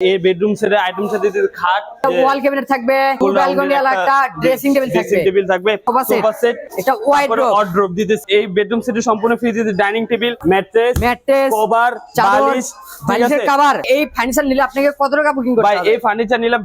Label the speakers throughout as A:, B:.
A: এই বেডরুম সেটে আইটেম সেটে দিতে খাট
B: ওয়াল ক্যাবিনেট থাকবে ব্যালকনি ড্রেসিং টেবিল থাকবে।
A: ড্রেসিং টেবিল থাকবে। সোফা সেট
B: এটা
A: দিতে এই বেডরুম সেটে সম্পূর্ণ ফ্রি দিতে dining table mattress
B: mattress
A: cover বালিশ
B: বালিশের কভার এই ফার্নিচার নিলে আপনাকে কত টাকা বুকিং করতে
A: ভাই এই ফার্নিচার নিলে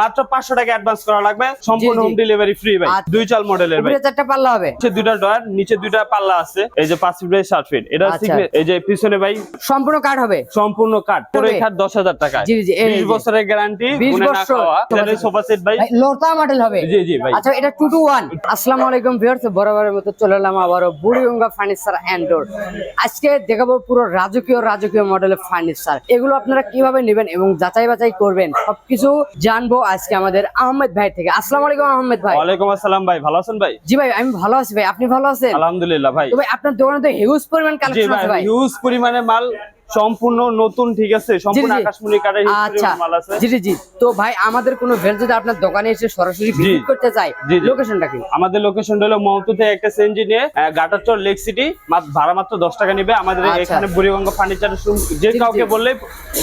A: মাত্র পাঁচশো টাকা অ্যাডভান্স করা লাগবে। সম্পূর্ণ। হোম ডেলিভারি ফ্রি ভাই।
B: আচ্ছা।
A: দুই চাল মডেলের ভাই।
B: চারটা পাল্লা হবে।
A: নিচে দুইটা ডয়ার নিচে দুইটা পাল্লা আছে। এই যে পাঁচ ফিট বাই সাত ফিট এটা
B: আচ্ছা।
A: এই যে পিছনে ভাই।
B: সম্পূর্ণ কাঠ হবে।
A: সম্পূর্ণ কাঠ পুরো দশ হাজার টাকা
B: জি, জি,
A: বছরের গ্যারান্টি
B: 20 বছর।
A: খাওয়া। সোফা সেট ভাই?
B: লোরতা মডেল হবে।
A: জি জি ভাই।
B: আচ্ছা এটা টু টু ওয়ান আসসালামু আলাইকুম ভিউয়ার্স বরাবরের মতো চলে এলাম বুড়িগঙ্গা ফার্নিচার অ্যান্ড ডোর আজকে দেখাবো পুরো রাজকীয় রাজকীয় মডেলের ফার্নিচার এগুলো আপনারা কীভাবে নেবেন এবং যাচাই বাছাই করবেন সবকিছু জানব আজকে আমাদের আহমেদ ভাই থেকে। আসসালামু আলাইকুম আহমেদ ভাই।
A: ওয়ালাইকুম আসসালাম ভাই ভালো আছেন ভাই?
B: জি ভাই আমি ভালো আছি ভাই। আপনি ভালো আছেন?
A: আলহামদুলিল্লাহ ভাই।
B: তো ভাই আপনার দোকানে তো হিউজ পরিমাণ কালেকশন আছে ভাই।
A: হিউজ পরিমাণে মাল সম্পূর্ণ নতুন ঠিক আছে সম্পূর্ণ। আকাশমণি হিউজ
B: আচ্ছা
A: মাল আছে
B: জি জি জি তো ভাই আমাদের কোনো ভেল যদি আপনার দোকানে এসে সরাসরি ভিজিট করতে চায়। লোকেশনটা কি
A: আমাদের লোকেশনটা হলো মহতুতে একটা সেনজি নিয়ে গাটারচর লেক সিটি ভাড়া মাত্র দশ টাকা নেবে আমাদের
B: আচ্ছা।
A: এখানে বুড়িগঙ্গা ফার্নিচার যে কাউকে বললে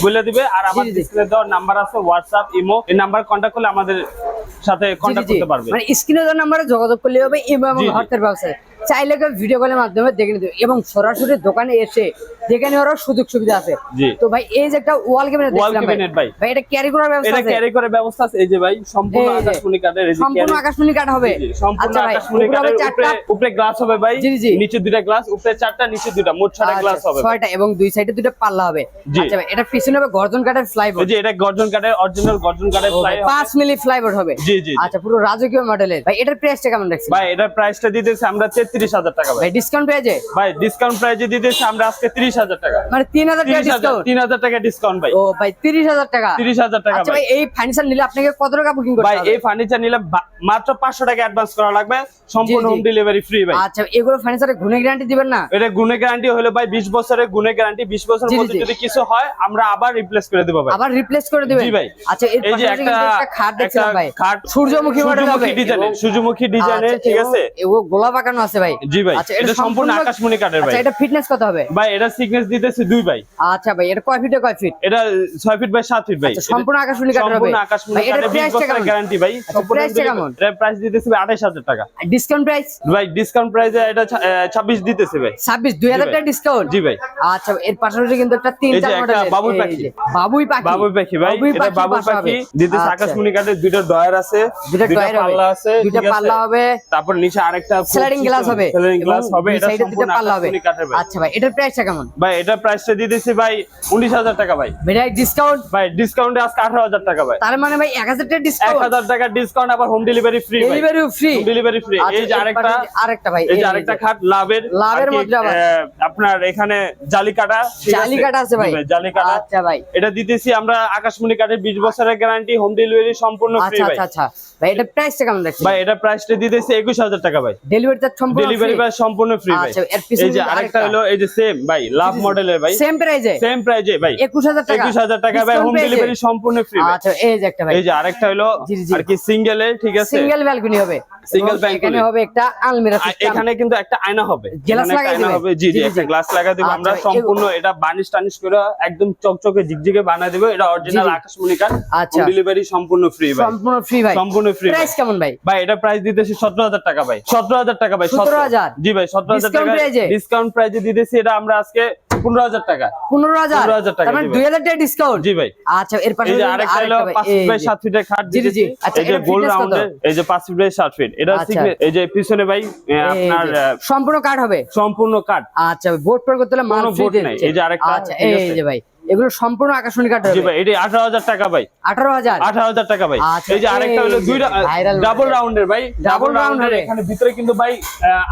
A: বলে দিবে আর আমার
B: জি।
A: ডিসপ্লে দেওয়ার নাম্বার আছে হোয়াটসঅ্যাপ ইমো এই নাম্বার কন্ট্যাক্ট করলে আমাদের সাথে
B: জি।
A: করতে পারবে
B: মানে স্ক্রিনে দেওয়া নাম্বারে যোগাযোগ করলে হবে এবং
A: জি, জি।
B: চাইলে কেউ ভিডিও কলের মাধ্যমে দেখে নিতে এবং সরাসরি দোকানে এসে দেখে নেওয়ারও সুযোগ সুবিধা আছে। তো ভাই এই যে একটা ওয়াল ক্যাবিনেট দেখলাম ভাই।
A: ভাই।
B: এটা ক্যারি করার ব্যবস্থা
A: এটা ক্যারি করে ব্যবস্থা আছে। এই যে ভাই সম্পূর্ণ আকাশমণি কাঠের এই
B: সম্পূর্ণ আকাশমণি কাঠ হবে।
A: সম্পূর্ণ
B: আচ্ছা
A: আকাশমণি
B: উপরে
A: কাঠের উপরে উপরে গ্লাস হবে ভাই। নিচে দুইটা গ্লাস উপরে চারটা নিচে দুইটা। মোট ছয়টা গ্লাস
B: আচ্ছা,
A: হবে
B: ছয়টা এবং দুই সাইডে দুটো পাল্লা হবে। আচ্ছা ভাই এটা পিছনে হবে গর্জন কাঠের ফ্লাইবোর্ড
A: এই যে এটা গর্জন কাঠের অরিজিনাল গর্জন কাঠের ফ্লাই
B: পাঁচ মিলি ফ্লাইবোর্ড হবে।
A: জি, জি।
B: আচ্ছা পুরো রাজকীয় মডেলের ভাই এটার প্রাইসটা কেমন রাখছি
A: ভাই এটার প্রাইসটা দিতেছি আমরা তেত্রিশ হাজার টাকা ভাই
B: ভাই ডিসকাউন্ট পেয়েছে?
A: ভাই ডিসকাউন্ট প্রাইজে দিতেছি আমরা আজকে তিরিশ হাজার টাকা।
B: মানে তিন হাজার টাকা
A: তিরিশ হাজার
B: ডিসকাউন্ট
A: তিন হাজার টাকা ডিসকাউন্ট ভাই।
B: ও ভাই তিরিশ হাজার টাকা?
A: তিরিশ হাজার টাকা
B: আচ্ছা
A: ভাই।
B: ভাই এই ফার্নিচার নিলে আপনাকে কত টাকা বুকিং করতে
A: ভাই এই ফার্নিচার নিলে মাত্র পাঁচশো টাকা অ্যাডভান্স করা লাগবে। সম্পূর্ণ
B: জি, জি।
A: হোম ডেলিভারি ফ্রি ভাই।
B: আচ্ছা এগুলো ফার্নিচারে গুণে গ্যারান্টি দিবেন না?
A: এটা গুণে গ্যারান্টি হলো ভাই বিশ বছরের গুণে গ্যারান্টি বিশ বছরের
B: জি, জি,
A: মধ্যে যদি কিছু হয় আমরা আবার রিপ্লেস করে দেবো ভাই।
B: আবার রিপ্লেস করে দিবেন?
A: জি ভাই।
B: আচ্ছা
A: এই যে একটা
B: খাট দেখছিলাম ভাই।
A: খাট
B: সূর্যমুখী
A: ডিজাইনের
B: এবং-
A: সূর্যমুখী ডিজাইনের
B: আচ্ছা,
A: ঠিক আছে?
B: এবং গোলা পাকানো আছে ভাই।
A: জি ভাই
B: আচ্ছা
A: এটা সম্পূর্ণ আকাশমণি কাঠের ভাই।
B: আচ্ছা এটা ফিটনেস কত হবে?
A: ভাই এটা সিকনেস দিতেছে দুই ভাই।
B: আচ্ছা ভাই এটা কয় ফিটে কয় ফিট
A: এটা ছয় ফিট বাই সাত ফিট ভাই।
B: সম্পূর্ণ আকাশমণি কাঠের হবে।
A: সম্পূর্ণ আকাশমণি কাঠের বিশ
B: প্রাইসটা
A: বছরের
B: কেমন?
A: গ্যারান্টি ভাই। সম্পূর্ণ
B: প্রাইসটা
A: প্রাইস দিতেছে ভাই টাকা।
B: ডিসকাউন্ট প্রাইস
A: ভাই ডিসকাউন্ট প্রাইসে এটা ছাব্বিশ দিতেছে ভাই।
B: ছাব্বিশ দুই হাজার
A: জি ভাই।
B: টাকা ডিসকাউন্ট
A: জি ভাই।
B: আচ্ছা এর পাশাপাশি কিন্তু একটা
A: বাবুই পাখি।
B: বাবুই পাখি।
A: বাবুই পাখি ভাই এটা বাবুই
B: পাশা
A: পাখি। দিতেছে
B: আচ্ছা,
A: আকাশমণি কাঠের ডয়ার আছে। পাল্লা আছে
B: পাল্লা হবে।
A: তারপর নিচে আরেকটা
B: স্লাইডিং গ্লাস হবে।
A: গ্লাস হবে এটা সম্পূর্ণ
B: পাল্লা হবে।
A: ভাই
B: আচ্ছা ভাই এটার প্রাইসটা কেমন?
A: ভাই এটা প্রাইসটা দিতেছি ভাই উনিশ হাজার টাকা ভাই।
B: ভাই ডিসকাউন্ট
A: ভাই ডিসকাউন্টে আজকে আঠারো হাজার টাকা ভাই।
B: তার মানে ভাই এক হাজার টাকা ডিসকাউন্ট
A: হাজার টাকা ডিসকাউন্ট আবার home delivery free
B: delivery free
A: delivery free এই যে আরেকটা
B: আরেকটা ভাই
A: এই যে আরেকটা খাট লাভের
B: লাভের মধ্যে
A: আপনার এখানে জালি কাটা
B: জালি কাটা আছে ভাই।
A: জালি কাটা
B: আচ্ছা ভাই।
A: এটা দিতেছি আমরা আকাশমণি কাঠের বিশ বছরের গ্যারান্টি হোম ডেলিভারি সম্পূর্ণ ফ্রি
B: আচ্ছা
A: ভাই।
B: আচ্ছা আচ্ছা। ভাই এটা প্রাইসটা কেমন রাখছেন
A: ভাই এটা প্রাইসটা দিতেছি একুশ হাজার টাকা ভাই।
B: ডেলিভারি চার্জ সম্পূর্ণ
A: ডেলিভারি ভাই সম্পূর্ণ ফ্রি ভাই।
B: আচ্ছা, এর পিছনে
A: এই যে আরেকটা। হলো এই যে সেম ভাই লাভ মডেলের ভাই।
B: সেম প্রাইসে
A: সেম প্রাইজে ভাই।
B: একুশ হাজার টাকা।
A: একুশ হাজার টাকা ভাই হোম ডেলিভারি সম্পূর্ণ ফ্রি ভাই।
B: আচ্ছা এই যে একটা ভাই।
A: এই যে আরেকটা হলো। আর কি সিঙ্গেলে ঠিক আছে?
B: সিঙ্গেল ব্যালকনি হবে।
A: Balcony।
B: এখানে হবে একটা আলমিরা সিস্টেম
A: এখানে কিন্তু একটা আয়না হবে।
B: গ্লাস লাগাই দিবে?
A: হবে। জি
B: জি,
A: একটা গ্লাস লাগা দেব। আমরা
B: আচ্ছা,
A: সম্পূর্ণ এটা বানিশ টানিশ করে একদম চকচকে ঝিকঝিকে বানায় দেব। এটা অরিজিনাল। আকাশমণি কাঠ
B: আচ্ছা।
A: হোম ডেলিভারি সম্পূর্ণ ফ্রি ভাই।
B: সম্পূর্ণ ফ্রি ভাই।
A: সম্পূর্ণ ফ্রি
B: প্রাইস কেমন ভাই?
A: ভাই এটা প্রাইস দিতেছি সতেরো হাজার টাকা ভাই। সতেরো হাজার টাকা ভাই।
B: 17,000
A: জি ভাই সতেরো হাজার
B: Discount
A: টাকা ডিসকাউন্ট প্রাইজে দিতেছি এটা আমরা আজকে টাকা
B: পনেরো হাজার?
A: 15,000 টাকা,
B: মানে টাকা ডিসকাউন্ট
A: জি ভাই।
B: আচ্ছা এর পাশে
A: আরেকটা হলো পাঁচ বাই সাত ফিটের খাট
B: জি, জি, জি। আচ্ছা,
A: এই যে গোল এই ফিট বাই ফিট এটা
B: আচ্ছা।
A: এই যে পিছনে ভাই আপনার
B: সম্পূর্ণ কাঠ হবে?
A: সম্পূর্ণ কাঠ।
B: আচ্ছা বোর্ড পর করতে হলে মাল
A: কোনো
B: ফ্রি
A: board নাই। এই যে আরেকটা,
B: আচ্ছা এই যে ভাই। এগুলো সম্পূর্ণ আকাশমণি কাঠ
A: জি ভাই এটা আঠারো হাজার টাকা ভাই।
B: আঠারো হাজার?
A: আঠারো হাজার টাকা ভাই।
B: আচ্ছা,
A: এই যে আরেকটা হলো দুইটা ডাবল রাউন্ডের ভাই। ডাবল রাউন্ডের এখানে ভিতরে কিন্তু ভাই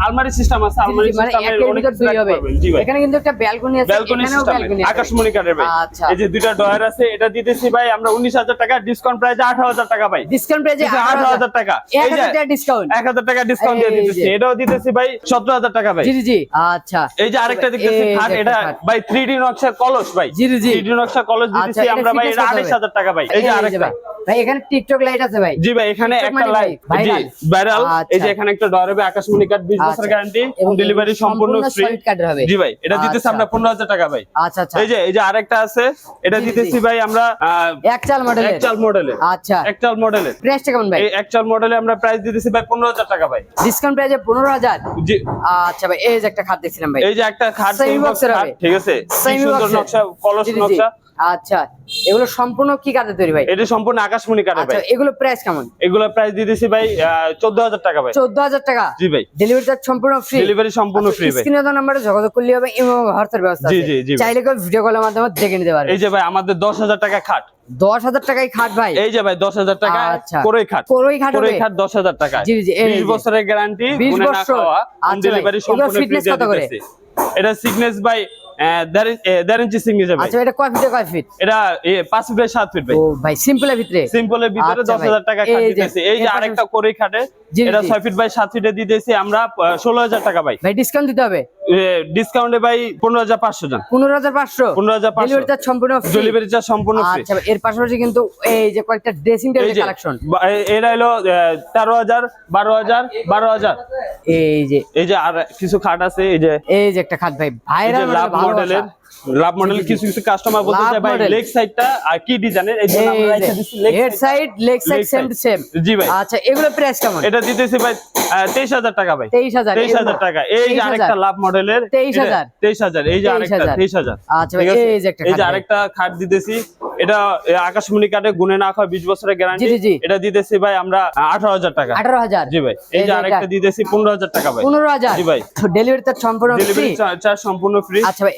A: আলমারি সিস্টেম আছে আলমারি
B: মানে
A: সিস্টেমের
B: একের
A: অনেক
B: দুই হবে। এখানে কিন্তু একটা ব্যালকনি আছে
A: ব্যালকনি
B: এখানেও
A: সিস্টেম
B: ব্যালকনি
A: আকাশমণি কাঠের ভাই।
B: আচ্ছা।
A: এই যে দুইটা ডয়ার আছে এটা দিতেছি ভাই আমরা উনিশ হাজার টাকা ডিসকাউন্ট প্রাইসে আঠারো হাজার টাকা ভাই।
B: ডিসকাউন্ট
A: আঠারো হাজার। টাকা। এই যে
B: ডিসকাউন্ট
A: এক হাজার টাকা ডিসকাউন্ট দিয়ে দিতেছি। এটাও দিতেছি ভাই সতেরো হাজার টাকা ভাই।
B: জি জি আচ্ছা।
A: এই যে আরেকটা দেখতেছি খাট এটা। ভাই থ্রি ডি নকশা কলস ভাই।
B: জি, জি।
A: থ্রি নকশা কলেজ
B: আচ্ছা,
A: দিতেছি আমরা ভাই এটা
B: হবে?
A: হাজার টাকা ভাই। এই যে আরেকটা।
B: ভাই, এখানে টিকটক লাইট আছে ভাই।
A: জি ভাই এখানে একটা
B: মানে
A: লাইট জি
B: viral?
A: ভাইরাল এই যে
B: আচ্ছা।
A: এখানে একটা ডর হবে আকাশমণি কার্ড 20 বছর
B: আচ্ছা।
A: গ্যারান্টি
B: এবং
A: ডেলিভারি সম্পূর্ণ ফ্রি জি ভাই এটা দিতেছি
B: আচ্ছা।
A: আমরা 15000 টাকা ভাই।
B: আচ্ছা আচ্ছা।
A: এই যে এই যে আরেকটা আছে এটা
B: জি, জি,
A: দিতেছি ভাই আমরা আহ,
B: এক চাল মডেলের
A: একচাল মডেলের
B: আচ্ছা।
A: একচাল মডেলের
B: প্রাইসটা কেমন ভাই?
A: এই একচাল মডেলে আমরা প্রাইস দিতেছি ভাই 15000 টাকা ভাই।
B: ডিসকাউন্ট প্রাইসে পনেরো হাজার?
A: জি।
B: আচ্ছা ভাই এই যে একটা খাট দেখছিলাম ভাই।
A: এই যে একটা খাট
B: এর
A: খাট,
B: হবে।
A: ঠিক আছে। সুন্দর নকশা কলস
B: জি, জি, জি।
A: নকশা।
B: আচ্ছা এগুলো সম্পূর্ণ কি কাঠে তৈরি ভাই?
A: এটা সম্পূর্ণ আকাশমণি কাঠের
B: আচ্ছা
A: ভাই।
B: এগুলো প্রাইস কেমন?
A: এগুলো প্রাইস দিতেছি ভাই চোদ্দ হাজার টাকা ভাই।
B: চোদ্দ হাজার টাকা?
A: জি ভাই।
B: ডেলিভারি চার্জ সম্পূর্ণ ফ্রি
A: ডেলিভারি সম্পূর্ণ ফ্রি ভাই।
B: স্ক্রিনে দেওয়া নাম্বারে যোগাযোগ করলে হবে এবং হোয়াটসঅ্যাপ ব্যবস্থা
A: জি, জি, জি
B: চাইলে কেউ ভিডিও কলের মাধ্যমে দেখে নিতে পারবে
A: এই যে ভাই আমাদের দশ হাজার টাকা খাট।
B: দশ হাজার টাকায় খাট ভাই?
A: এই যে ভাই দশ হাজার টাকা
B: আচ্ছা।
A: কোরই খাট।
B: কোরই খাট
A: কোরই খাট দশ হাজার টাকা
B: জি, জি, এই
A: বিশ। বছরের গ্যারান্টি
B: 20 বছর। আচ্ছা ভাই,
A: ডেলিভারি সম্পূর্ণ ফ্রি এটা সিগনেস বাই দেড় ইঞ্চি সিগনেচার ভাই।
B: আচ্ছা এটা কয় ফিট কয় ফিট?
A: এটা ফিট বাই সাত ফিট ভাই।
B: ও ভাই সিম্পলের ভিতরে?
A: সিম্পলের ভিতরে
B: আচ্ছা
A: দশ
B: ভাই।
A: হাজার টাকা খাট দিতেছি। এই যে আরেকটা খাটে এটা ফিট বাই সাত ফিটে দিতেছি। আমরা ষোলো হাজার টাকা পাই
B: ভাই ডিসকাউন্ট দিতে হবে?
A: ডিসকাউন্টে ভাই পনেরো হাজার পাঁচশো জন
B: পনেরো হাজার পাঁচশো?
A: পনেরো হাজার পাঁচশো।
B: ডেলিভারি চার্জ সম্পূর্ণ
A: ডেলিভারি চার্জ সম্পূর্ণ
B: আচ্ছা এর পাশাপাশি কিন্তু এই যে কয়েকটা ড্রেসিং টেবিল কালেকশন
A: এরা হলো তেরো হাজার বারো হাজার বারো হাজার।
B: এই যে
A: এই যে আর কিছু খাট আছে এই যে
B: এই যে একটা খাট ভাই। ভাইরাল
A: মডেলের লাভ মডেল কিছু কিছু কাস্টমার বলতে চায় ভাই লেগ সাইডটা আর কি ডিজাইনের এই জন্য আমরা দিচ্ছি leg
B: head side leg side same. Same
A: জি ভাই।
B: আচ্ছা এগুলো প্রাইস কেমন?
A: এটা দিতেছি ভাই তেইশ হাজার টাকা ভাই।
B: তেইশ হাজার
A: তেইশ হাজার টাকা। এই যে আরেকটা লাভ মডেলের
B: 23,000
A: তেইশ হাজার। এই যে আরেকটা
B: 23,000 আচ্ছা ভাই, এই যে একটা
A: এই যে আরেকটা খাট দিতেছি। এটা আকাশমণি কাঠে গুনে না খাওয়া বিশ বছরের গ্যারান্টি। এটা দিতেছি ভাই আমরা আঠারো হাজার টাকা।
B: আঠারো হাজার।
A: জি ভাই। এই যে আরেকটা দিতেছি পনেরো হাজার টাকা ভাই।
B: পনেরো হাজার।
A: জি ভাই।
B: ডেলিভারি চার্জ সম্পূর্ণ
A: ডেলিভারি
B: ফ্রি
A: চার্জ সম্পূর্ণ ফ্রি
B: আচ্ছা ভাই,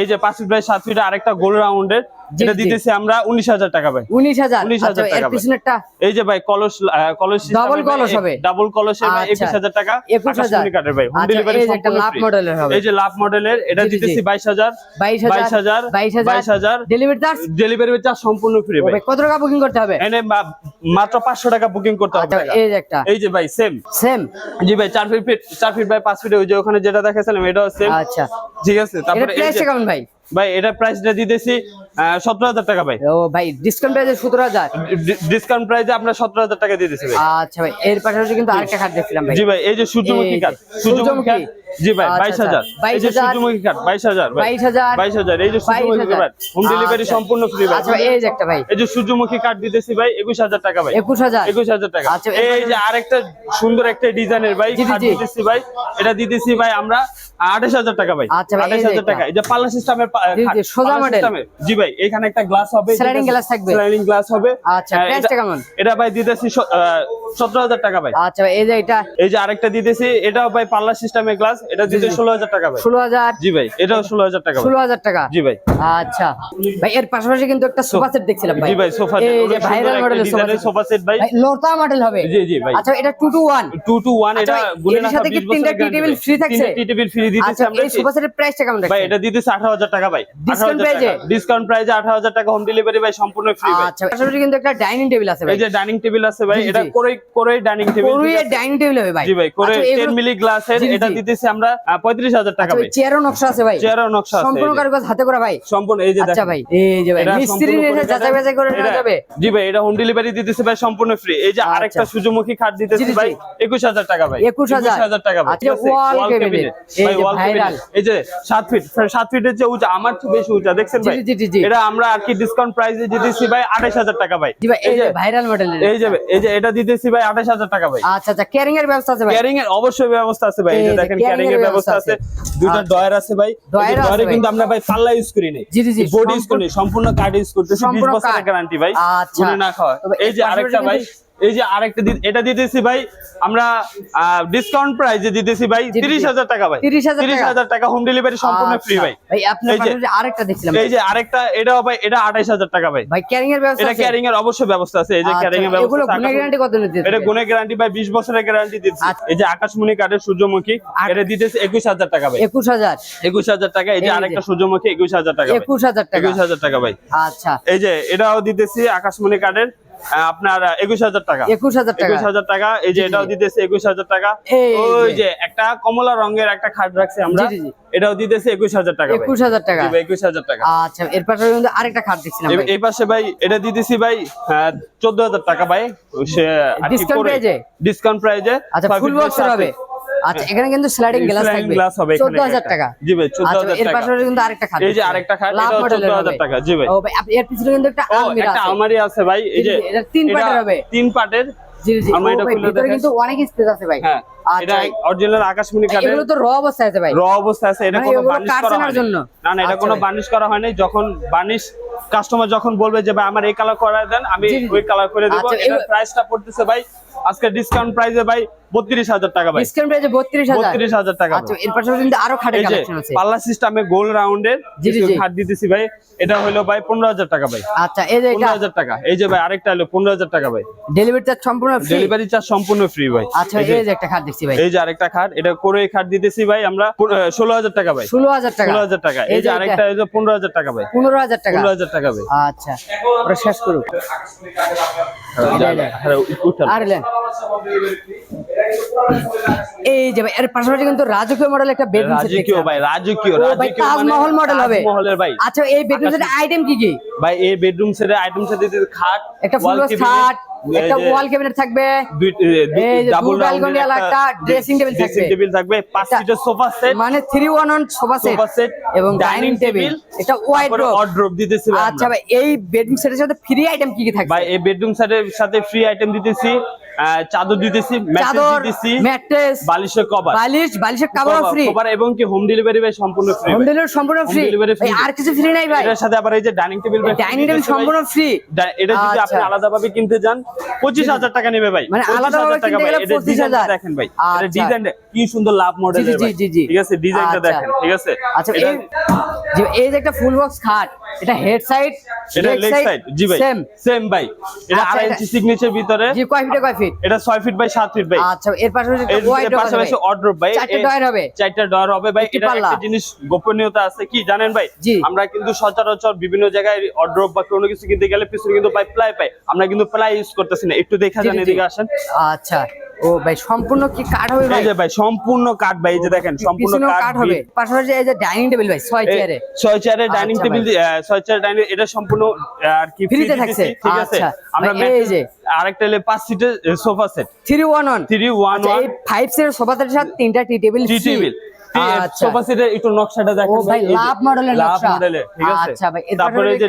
B: এই
A: যে। এই যে পাঁচ ফিট বাই সাত ফিট আরেকটা গোল রাউন্ডের এটা
B: জি।
A: দিতেছি আমরা উনিশ হাজার টাকা ভাই।
B: উনিশ হাজার।
A: 19,000
B: আচ্ছা,
A: টাকা
B: পিছনেরটা?
A: এই যে ভাই কলস কলস
B: Double কলস হবে।
A: ডাবল কলসের ভাই
B: আচ্ছা।
A: একুশ হাজার টাকা
B: 21,000
A: আকাশমণি ভাই। হোম
B: আচ্ছা,
A: ডেলিভারি
B: একটা লাভ মডেলের হবে।
A: এই যে লাভ মডেলের এটা। দিতেছি বাইশ হাজার।
B: বাইশ
A: বাইশ হাজার
B: বাইশ হাজার।
A: বাইশ হাজার।
B: ডেলিভারি চার্জ
A: ডেলিভারি চার্জ সম্পূর্ণ ফ্রি ভাই।
B: কত টাকা বুকিং করতে হবে?
A: এনে মাত্র পাঁচশো টাকা বুকিং করতে হবে
B: আচ্ছা এই যে একটা।
A: এই যে ভাই সেম
B: সেম
A: জি ভাই চার ফিট চার ফিট বাই পাঁচ ফিট ওই যে ওখানে যেটা দেখাছিলাম এটাও সেম
B: আচ্ছা।
A: ঠিক আছে তারপরে এই যে-
B: কেমন ভাই।
A: ভাই এটা প্রাইসটা দিতেছি সতেরো হাজার টাকা ভাই।
B: ও ভাই ডিসকাউন্ট প্রাইসে সতেরো হাজার?
A: ডিসকাউন্ট প্রাইসে আমরা সতেরো হাজার টাকা দিতেছি ভাই।
B: আচ্ছা ভাই এর পাশাপাশি কিন্তু আরেকটা খাট দেখছিলাম ভাই।
A: জি ভাই এই যে সূর্যমুখী কাঠ সূর্যমুখী। কাঠ জি ভাই
B: আচ্ছা,
A: বাইশ হাজার।
B: আচ্ছা,
A: এই যে সূর্যমুখী বাইশ হাজার ভাই।
B: 22,000
A: বাইশ হাজার এই যে সূর্যমুখী
B: 22,000
A: কাঠ হোম ডেলিভারি
B: আচ্ছা।
A: সম্পূর্ণ ফ্রি ভাই।
B: আচ্ছা এই যে একটা ভাই।
A: এই যে সূর্যমুখী কাঠ দিতেছি ভাই একুশ হাজার টাকা ভাই।
B: একুশ হাজার।
A: একুশ হাজার টাকা।
B: আচ্ছা,
A: এই যে আরেকটা সুন্দর একটা ডিজাইনের ভাই কাঠ দিতেছি ভাই। এটা দিতেছি ভাই আমরা আঠাশ হাজার টাকা ভাই।
B: আচ্ছা
A: আঠাশ
B: যে
A: হাজার টাকা। এই যে পাল্লা সিস্টেমের
B: জি, জি, সোজা model।
A: জি ভাই এখানে একটা গ্লাস হবে।
B: Sliding glass থাকবে।
A: স্লাইডিং গ্লাস হবে।
B: আচ্ছা, price টা
A: এটা-
B: কেমন?
A: এটা ভাই দিতেছি সতেরো হাজার টাকা ভাই।
B: আচ্ছা এই যে এটা
A: এই যে আরেকটা দিতেছি এটাও ভাই পাল্লা সিস্টেমের গ্লাস এটা দিতে ষোলো হাজার টাকা ভাই।
B: ষোলো হাজার
A: জি ভাই এটাও টাকা
B: টাকা?
A: জি
B: আচ্ছা। ভাই এর পাশাপাশি কিন্তু একটা সোফা সেট দেখছিলাম ভাই।
A: জি ভাই সোফা
B: এই যে ভাইরাল মডেলের সোফা
A: সোফা সেট ভাই।
B: ভাই লোটা মডেল হবে।
A: জি, জি, ভাই।
B: আচ্ছা এটা two two one
A: two two one এটা
B: ভাই,
A: গুনে
B: সাথে কি তিনটা টি টেবিল ফ্রি থাকছে?
A: টি টেবিল ফ্রি দিতেছি
B: আচ্ছা
A: আমরা
B: এই সোফা সেটের প্রাইসটা কেমন
A: ভাই এটা দিতেছি আঠারো হাজার টাকা ভাই।
B: Discount price
A: ডিসকাউন্ট প্রাইসে আঠারো হাজার টাকা হোম ডেলিভারি ভাই সম্পূর্ণ ফ্রি ভাই।
B: আচ্ছা পাশাপাশি কিন্তু একটা ডাইনিং টেবিল আছে ভাই।
A: এই যে ডাইনিং টেবিল আছে ভাই
B: জি, জি।
A: এটা করে করে ডাইনিং টেবিল
B: পুরোই ডাইনিং টেবিল হবে ভাই।
A: জি ভাই করে মিলি গ্লাসের
B: জি, জি,
A: এটা দিতেছি আমরা পঁয়ত্রিশ হাজার টাকা ভাই।
B: চেয়ারও নকশা আছে ভাই।
A: চেয়ারের নকশা আছে
B: সম্পূর্ণ কারুকাজ হাতে করা ভাই?
A: সম্পূর্ণ এই যে
B: আচ্ছা ভাই এই যে ভাই মিস্ত্রি এসে যাচাই বাছাই করে নেওয়া যাবে?
A: জি ভাই এটা হোম ডেলিভারি দিতেছে ভাই সম্পূর্ণ ফ্রি এই যে
B: আচ্ছা।
A: আরেকটা সূর্যমুখী খাট দিতেছি ভাই
B: জি।
A: একুশ হাজার টাকা ভাই।
B: 21,000
A: টাকা ভাই।
B: আচ্ছা, cabinet, এই
A: ভাই
B: যে
A: wall
B: viral।
A: cabinet, এই যে সাত ফিট সাত ফিটের যে উঁচা আমার তো বেশি উঁচা দেখছেন ভাই?
B: জি, জি, জি।
A: এটা আমরা আর কি ডিসকাউন্ট প্রাইসে দিতেছি ভাই আঠাশ হাজার টাকা ভাই।
B: এই যে ভাইরাল মডেলের
A: এই যে এই যে এটা দিতেছি ভাই আঠাশ হাজার টাকা ভাই।
B: আচ্ছা আচ্ছা ক্যারিং এর ব্যবস্থা আছে ভাই?
A: ক্যারিং এর অবশ্যই ব্যবস্থা আছে ভাই এই যে দেখেন ক্যারিং
B: এর
A: ব্যবস্থা আছে। দুইটা
B: আচ্ছা।
A: ডয়ার আছে ভাই
B: ডয়ার
A: কিন্তু আমরা ভাই পাল্লা ইউজ করি
B: জি,
A: বডি ইউজ করি সম্পূর্ণ কার্ড ইউজ করতেছি 20 বছরের গ্যারান্টি ভাই।
B: আচ্ছা।
A: না খাওয়া এই যে আরেকটা ভাই এই যে আরেকটা এটা দিতেছি ভাই আমরা ডিসকাউন্ট প্রাইসে দিতেছি ভাই
B: জি, জি।
A: তিরিশ হাজার টাকা ভাই।
B: 30,000
A: তিরিশ
B: টাকা?
A: হোম ডেলিভারি সম্পূর্ণ ফ্রি
B: আচ্ছা।
A: ভাই।
B: ভাই আপনার আরেকটা দেখছিলাম।
A: এই যে আরেকটা এটাও ভাই এটা আঠাইশ হাজার টাকা ভাই।
B: ভাই ক্যারিং এর ব্যবস্থা
A: এটা ক্যারিং এর অবশ্যই ব্যবস্থা আছে। এই যে
B: আচ্ছা,
A: ক্যারিং এর
B: এগুলো
A: ব্যবস্থা
B: গুণের
A: আছে।
B: গ্যারান্টি কত নিতে
A: এটা গুণের গ্যারান্টি ভাই বিশ বছরের গ্যারান্টি দিচ্ছে
B: আচ্ছা।
A: এই যে আকাশমণি কাঠের সূর্যমুখী এটা দিতেছে একুশ হাজার টাকা ভাই।
B: একুশ হাজার।
A: একুশ হাজার টাকা এই যে। আরেকটা সূর্যমুখী একুশ হাজার টাকা ভাই।
B: একুশ হাজার টাকা।
A: একুশ হাজার টাকা ভাই।
B: আচ্ছা।
A: এই যে এটাও দিতেছি আকাশমণি কাঠের। আপনার একুশ হাজার টাকা।
B: একুশ হাজার
A: একুশ হাজার টাকা এই যে এটাও দিতেছে একুশ হাজার টাকা। ওই
B: যে।
A: একটা কমলা রঙের একটা খাট রাখছি আমরা। এটাও দিতেছে একুশ হাজার টাকা।
B: একুশ হাজার টাকা।
A: একুশ হাজার টাকা।
B: আচ্ছা এর পাশে আরেকটা খাট দেখছিলাম
A: এই- পাশে ভাই এটা দিতেছি ভাই চোদ্দ হাজার টাকা ভাই। সে
B: Discount price
A: ডিসকাউন্ট প্রাইজে
B: আচ্ছা ফুল বক্স হবে। আচ্ছা এখানে কিন্তু স্লাইডিং গ্লাস থাকবে।
A: গ্লাস হবে এখানে
B: চোদ্দ হাজার
A: একটা।
B: টাকা।
A: জি ভাই চোদ্দ
B: আচ্ছা এর পাশে কিন্তু আরেকটা খাট
A: এই যে আরেকটা খাট
B: এটা
A: এটাও
B: মডেলের
A: চোদ্দ
B: হবে।
A: হাজার টাকা। জি ভাই।
B: ও ভাই এর পিছনে কিন্তু একটা
A: ও
B: আছে
A: একটা আলমারি আছে ভাই এই যে
B: এটা তিন পাটের হবে।
A: তিন পাটের।
B: জি জি।
A: আমরা এটা খুলে
B: ভিতরে
A: দেখাই।
B: কিন্তু অনেক স্পেস আছে ভাই।
A: হ্যাঁ। এটা
B: আচ্ছা
A: অরিজিনাল আকাশমণি কাঠের।
B: এগুলো তো র অবস্থায় আছে ভাই।
A: র অবস্থা আছে এটা
B: মানে
A: কোনো বার্নিশ করা
B: চেনার
A: না না এটা
B: আচ্ছা
A: কোনো বার্নিশ করা হয়নি। যখন বার্নিশ কাস্টমার যখন বলবে যে ভাই আমার এই কালার করা দেন আমি
B: জি, জি, জি।
A: ওই কালার করে দেবো।
B: আচ্ছা,
A: এটার প্রাইসটা পড়তেছে ভাই আজকে ডিসকাউন্ট প্রাইসে ভাই বত্রিশ হাজার টাকা ভাই।
B: ডিসকাউন্ট প্রাইসে বত্রিশ হাজার।
A: বত্রিশ হাজার টাকা
B: আচ্ছা এর পাশে কিন্তু আরও খাটের
A: এই যে
B: কালেকশন আছে।
A: পাল্লা সিস্টেমে গোল রাউন্ডের। খাট দিতেছি ভাই এটা হলো ভাই পনেরো হাজার টাকা ভাই।
B: আচ্ছা এই যে
A: পনেরো হাজার টাকা। এই যে ভাই আরেকটা হলো পনেরো হাজার টাকা ভাই।
B: ডেলিভারি চার্জ সম্পূর্ণ ফ্রি
A: ডেলিভারি চার্জ সম্পূর্ণ ফ্রি ভাই।
B: আচ্ছা
A: এই যে-
B: এই যে একটা খাট ভাই।
A: এই যে আরেকটা খাট এটা করে খাট দিতেছি ভাই আমরা ষোলো হাজার টাকা ভাই।
B: ষোলো হাজার টাকা।
A: ষোলো হাজার টাকা। এই যে আরেকটা এই যে পনেরো হাজার টাকা ভাই।
B: পনেরো হাজার টাকা।
A: পনেরো হাজার টাকা ভাই।
B: আচ্ছা শেষ করুক।
A: হ্যাঁ,
B: আর এই যে ভাই এর পাশাপাশি কিন্তু রাজকীয় মডেল একটা বেডরুম সেট
A: রাজকীয় ভাই রাজকীয় রাজকীয় মানে
B: তাজমহল মডেল হবে।
A: তাজমহলের ভাই।
B: আচ্ছা এই বেডরুম সেটের আইটেম কি কি?
A: ভাই এই বেডরুম সেটের আইটেম সেটে খাট
B: একটা ফুল খাট একটা ওয়াল ক্যাবিনেট থাকবে
A: ডাবল
B: ওয়ালা একটা
A: ড্রেসিং
B: থাকবে।
A: টেবিল থাকবে পাঁচ সিটের সোফা সেট
B: মানে three one one sofa set এবং ডাইনিং টেবিল এটা ওয়াইড
A: ওয়ার্ড্রপ দিতেছি
B: আচ্ছা। ভাই এই বেডরুম সেটের সাথে ফ্রি আইটেম কি কি থাকবে
A: ভাই এই বেডরুম সেটের সাথে ফ্রি আইটেম দিতেছি চাদর দিতেছি ম্যাট্রেস দিতেছি
B: ম্যাট্রেস
A: বালিশের কভার
B: বালিশ বালিশের কাভারও ফ্রি
A: কভার এবং কি হোম ডেলিভারি ভাই সম্পূর্ণ ফ্রি
B: হোম ডেলিভারি সম্পূর্ণ ফ্রি আর কিছু ফ্রি নাই ভাই।
A: এটার সাথে আবার এই যে ডাইনিং টেবিল
B: ডাইনিং টেবিল সম্পূর্ণ ফ্রি
A: এটা যদি আপনি
B: আচ্ছা।
A: আলাদা ভাবে কিনতে যান পঁচিশ হাজার টাকা নেবে ভাই
B: মানে
A: 25,000
B: আলাদাভাবে
A: টাকা
B: কিনতে
A: ভাই।
B: গেলে
A: এটার
B: 25,000
A: ডিজাইনটা দেখেন ভাই। ডিজাইন কি সুন্দর লাভ মডেল
B: জি, জি, জি।
A: ঠিক আছে ডিজাইনটা
B: আচ্ছা।
A: দেখেন ঠিক আছে?
B: আচ্ছা এই যে এই যে একটা ফুল বক্স খাট এটা হেড সাইড
A: এটা লেগ সাইড জি ভাই।
B: সেম
A: সেম ভাই। এটা
B: আচ্ছা,
A: আড়াই ইঞ্চি সিগনেচার ভিতরে।
B: জি কয় ফিটে কয় ফিট
A: এটা ছয় ফিট বাই সাত ফিট ভাই।
B: আচ্ছা এর পাশাপাশি
A: এর
B: একটা ওয়াইড
A: পাশাপাশি অর্ড্রপ ভাই।
B: চারটে ডয়ার হবে।
A: চারটা ডয়ার হবে ভাই। এটা একটা জিনিস গোপনীয়তা আছে। কি জানেন ভাই। আমরা কিন্তু সচরাচর বিভিন্ন জায়গায় অর্ড্রপ বা কোনো কিছু কিনতে গেলে পিছনে কিন্তু ভাই প্লাই পাই। আমরা কিন্তু প্লাই ইউজ করতেছি না। একটু দেখা
B: জি,
A: যান
B: জি, জি।
A: এদিকে আসেন।
B: আচ্ছা। ও ভাই সম্পূর্ণ কি কাঠ হবে ভাই?
A: ভাই সম্পূর্ণ কাঠ ভাই এই যে দেখেন সম্পূর্ণ কাঠ
B: হবে। পাশাপাশি এই যে ডাইনিং টেবিল ভাই ছয় চেয়ারে।
A: ছয় চেয়ারের ডাইনিং
B: আচ্ছা
A: টেবিল ছয় চেয়ার ডাইনিং এটা সম্পূর্ণ আর কি
B: থাকছে?
A: ঠিক আছে?
B: আচ্ছা।
A: আমরা
B: এই যে।
A: আরেকটা হলে পাঁচ সিটের sofa set.
B: Three one one.
A: Three one
B: আচ্ছা
A: ওয়ান।
B: এই ফাইভ সিটের সোফাতের সাথে তিনটা tea table
A: tea table. Sofa সেটের একটু নকশাটা দেখেন
B: ভাই লাভ মডেলের
A: লাভ
B: নকশা।
A: মডেলের ঠিক আছে?
B: আচ্ছা ভাই
A: তারপরে এই যে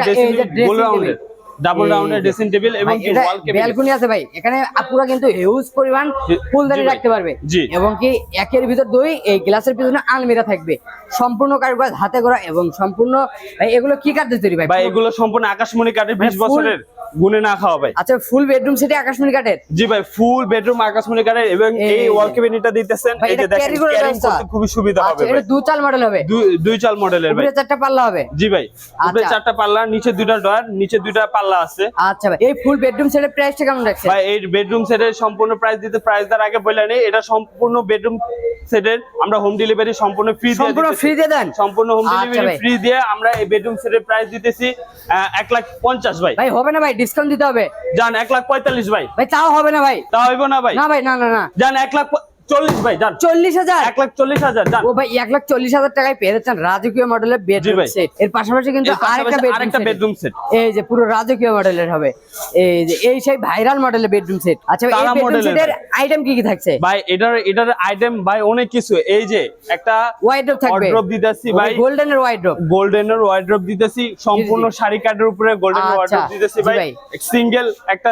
A: গোল রাউন্ডের। ডাবল রাউন্ডের ড্রেসিং টেবিল এবং কি ওয়াল কেবিনেট
B: ব্যালকনি আছে ভাই এখানে আপুরা কিন্তু হিউজ পরিমাণ ফুলদানি রাখতে পারবে। এবং কি একের ভিতর দুই এই গ্লাসের পিছনে আলমিরা থাকবে। সম্পূর্ণ কারুকাজ হাতে করা এবং সম্পূর্ণ ভাই এগুলো কি কাঠে তৈরি ভাই?
A: ভাই এগুলো সম্পূর্ণ আকাশমণি কাঠের
B: মানে
A: 20 বছরের গুনে না খাওয়া ভাই।
B: আচ্ছা ফুল বেডরুম সেটে আকাশমণি কাঠের?
A: জি ভাই ফুল বেডরুম আকাশমণি কাঠের এবং
B: এই
A: ওয়াল কেবিনেটটা দিতেছেন। এই যে দেখেন ক্যারিং করতে খুবই সুবিধা হবে
B: আচ্ছা
A: ভাই।
B: এটা দু চাল মডেল হবে।
A: দুই- দুই চাল মডেলের ভাই।
B: উপরে চারটা পাল্লা হবে।
A: জি ভাই উপরে
B: আচ্ছা।
A: চারটা পাল্লা নিচে দুইটা ডয়ার নিচে দুইটা পাল্লা আছে।
B: আচ্ছা ভাই এই ফুল বেডরুম সেটের প্রাইসটা কেমন রাখছে
A: ভাই এই বেডরুম সেটের সম্পূর্ণ প্রাইস দিতে প্রাইস দেওয়ার আগে বলে নেই এটা সম্পূর্ণ বেডরুম সেটের আমরা হোম ডেলিভারি সম্পূর্ণ ফ্রি দিয়ে
B: সম্পূর্ণ ফ্রি দিয়ে দেন?
A: সম্পূর্ণ হোম ডেলিভারি ফ্রি দিয়ে আমরা এই বেডরুম সেটের প্রাইস দিতেছি আহ, এক লাখ পঞ্চাশ ভাই।
B: ভাই হবে না ভাই ডিসকাউন্ট দিতে হবে।
A: যান এক লাখ পঁয়তাল্লিশ ভাই।
B: ভাই তাও হবে না ভাই।
A: তা হইব না ভাই।
B: না ভাই না না না।
A: যান এক লাখ প- চল্লিশ ভাই যান
B: চল্লিশ হাজার?
A: এক লাখ চল্লিশ হাজার
B: ও ভাই এক লাখ চল্লিশ হাজার টাকায় পেয়ে যাচ্ছেন রাজকীয় মডেলের বেডরুম সেট এর পাশাপাশি কিন্তু আরেকটা বেডরুম
A: set।
B: এই যে পুরো রাজকীয় মডেলের হবে। এই যে এই সেই ভাইরাল মডেলের বেডরুম সেট আচ্ছা এই বেডরুম সেটের আইটেম কি কি থাকছে?
A: ভাই এটার এটার আইটেম ভাই অনেক কিছু। এই যে একটা
B: ওয়াইড্রপ থাকবে।
A: ওয়ার্ড্রপ দিতেছি ভাই।
B: গোল্ডেনের ওয়াইড্রপ
A: গোল্ডেনের ওয়ার্ড্রপ দিতেছি। সম্পূর্ণ। শাড়ি কার্ডের উপরে গোল্ডেন
B: আচ্ছা,
A: দিতেছি ভাই। সিঙ্গেল একটা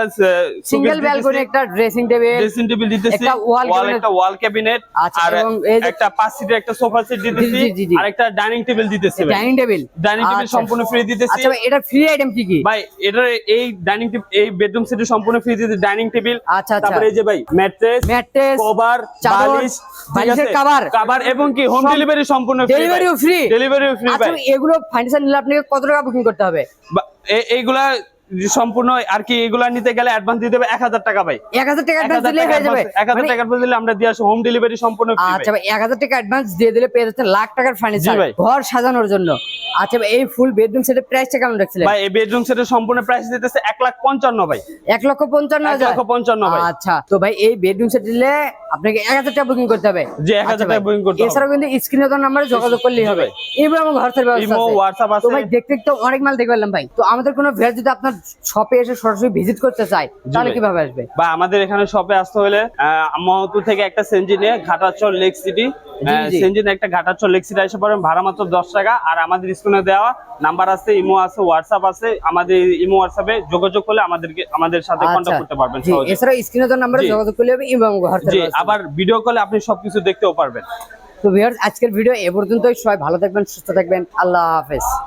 B: সিঙ্গেল ব্যালকনি একটা ড্রেসিং টেবিল
A: ড্রেসিং টেবিল দিতেছি।
B: একটা
A: ওয়াল। একটা ওয়াল ক্যাবিনেট
B: আচ্ছা,
A: আর
B: এই যে-
A: একটা পাঁচ সিটের একটা সোফা সেট দিতেছি। আর একটা ডাইনিং টেবিল দিতেছি
B: ডাইনিং টেবিল
A: ডাইনিং টেবিল সম্পূর্ণ ফ্রি দিতেছি।
B: আচ্ছা এটা ফ্রি আইটেম কি কি?
A: ভাই এটার এই ডাইনিং এই বেডরুম সেটের সম্পূর্ণ ফ্রি দিতে ডাইনিং টেবিল
B: আচ্ছা।
A: তারপরে এই যে ভাই ম্যাট্রেস
B: ম্যাট্রেস
A: কভার বালিশ
B: বালিশের cover।
A: কভার এবং কি হোম ডেলিভারি সম্পূর্ণ ভাই।
B: ডেলিভারিও ফ্রি
A: ডেলিভারিও ফ্রি
B: আচ্ছা এগুলো ফার্নিচার নিলে আপনাকে কত টাকা বুকিং করতে হবে?
A: এইগুলা সম্পূর্ণ আর কি এগুলা নিতে গেলে অ্যাডভান্স দিতে হবে এক হাজার টাকা ভাই।
B: এক হাজার টাকা অ্যাডভান্স দিলে হয়ে যাবে।
A: advance- এক হাজার
B: মানে-
A: টাকা advance দিলে আমরা দিয়ে আসব হোম ডেলিভারি সম্পূর্ণ ভাই।
B: আচ্ছা ভাই। এক হাজার টাকা অ্যাডভান্স দিয়ে দিলে পেয়ে লাখ টাকার ফার্নিচার ঘর সাজানোর জন্য। আচ্ছা ভাই এই ফুল বেডরুম সেটের প্রাইসটা কেমন রাখছিলেন?
A: ভাই এই বেডরুম সেটের সম্পূর্ণ প্রাইস দিতেছে লাখ ভাই।
B: লক্ষ হাজার?
A: লক্ষ ভাই।
B: আচ্ছা তো ভাই এই বেডরুম সেট দিলে আপনাকে এক হাজার টাকা বুকিং করতে হবে।
A: জি, 1000
B: আচ্ছা
A: টাকা booking করতে হবে।
B: এছাড়াও কিন্তু স্ক্রিনে তো নাম্বারে যোগাযোগ করলেই হবে। এবার আমার ঘর থেকে ব্যবস্থা
A: ইমো
B: আছে।
A: হোয়াটসঅ্যাপ
B: তো ভাই দেখতে দেখতে অনেক মাল দেখে পেলাম ভাই। তো আমাদের কোনো ভিয়ার যদি আপনার শপে এসে সরাসরি ভিজিট করতে চায় তাহলে কীভাবে আসবে?
A: বা আমাদের এখানে শপে আসতে হলে মহতু থেকে একটা সেঞ্জি নিয়ে ঘাটাচর লেক সিটি। সেঞ্জিন একটা ঘাটাচর লেক সিটি এসে পড়েন ভাড়া মাত্র দশ টাকা। আর আমাদের স্ক্রিনে দেওয়া নাম্বার আছে ইমো আছে হোয়াটসঅ্যাপ আছে। আমাদের ইমো হোয়াটসঅ্যাপে যোগাযোগ করলে আমাদেরকে আমাদের সাথে
B: আচ্ছা।
A: কন্ট্যাক্ট করতে পারবেন সহজে।
B: স্ক্রিনে তো নাম্বারে যোগাযোগ করলে হবে এবং
A: আবার ভিডিও কলে আপনি সবকিছু দেখতেও পারবেন।
B: তো ভিউয়ার্স আজকের ভিডিও এ পর্যন্তই সবাই ভালো থাকবেন সুস্থ থাকবেন আল্লাহ হাফেজ।